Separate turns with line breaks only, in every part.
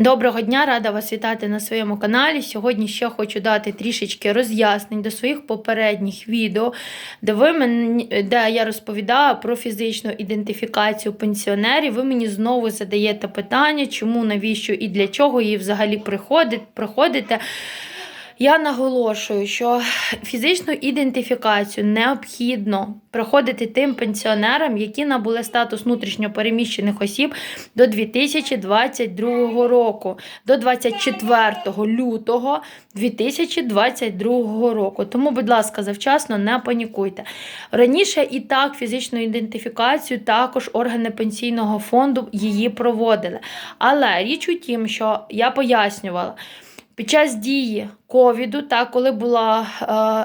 Доброго дня, рада вас вітати на своєму каналі. Сьогодні ще хочу дати трішечки роз'яснень до своїх попередніх відео, де, ви мені, де я розповідала про фізичну ідентифікацію пенсіонерів. Ви мені знову задаєте питання, чому, навіщо і для чого її взагалі приходить, проходите. Я наголошую, що фізичну ідентифікацію необхідно проходити тим пенсіонерам, які набули статус внутрішньопереміщених осіб до 2022 року, до 24 лютого 2022 року. Тому, будь ласка, завчасно не панікуйте. Раніше і так фізичну ідентифікацію також органи пенсійного фонду її проводили. Але річ у тім, що я пояснювала. Під час дії ковіду, та коли була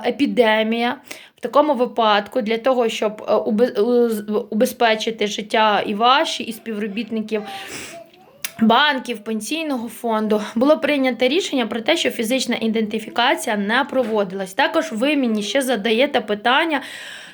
е, епідемія, в такому випадку для того, щоб е, убезпечити життя і ваші, і співробітників. Банків, пенсійного фонду було прийнято рішення про те, що фізична ідентифікація не проводилась. Також ви мені ще задаєте питання,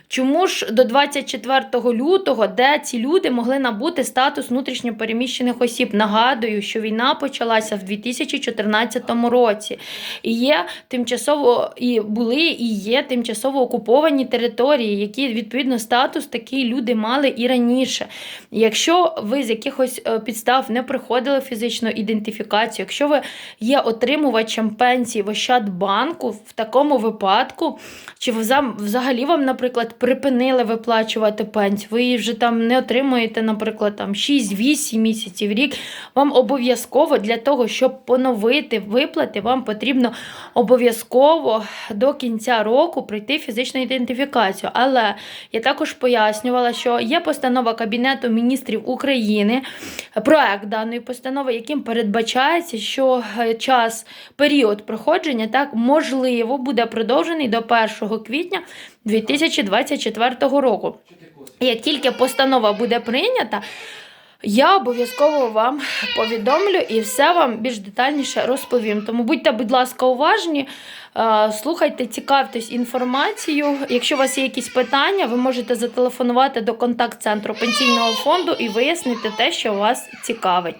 чому ж до 24 лютого, де ці люди могли набути статус внутрішньопереміщених осіб. Нагадую, що війна почалася в 2014 році. І є тимчасово і були і є тимчасово окуповані території, які відповідно статус такі люди мали і раніше. Якщо ви з якихось е, підстав не проходили фізичну ідентифікацію, якщо ви є отримувачем пенсії в Ощадбанку, в такому випадку, чи вза- взагалі вам, наприклад, припинили виплачувати пенсію, ви її вже там не отримуєте, наприклад, там 6-8 місяців рік, вам обов'язково для того, щоб поновити виплати, вам потрібно обов'язково до кінця року пройти фізичну ідентифікацію. Але я також пояснювала, що є постанова Кабінету міністрів України, проект даної постанови, яким передбачається, що е, час, період проходження так можливо буде продовжений до 1 квітня 2024 року. Як тільки постанова буде прийнята, я обов'язково вам повідомлю і все вам більш детальніше розповім. Тому будьте, будь ласка, уважні, е, слухайте, цікавтесь інформацією. Якщо у вас є якісь питання, ви можете зателефонувати до контакт-центру пенсійного фонду і вияснити те, що вас цікавить.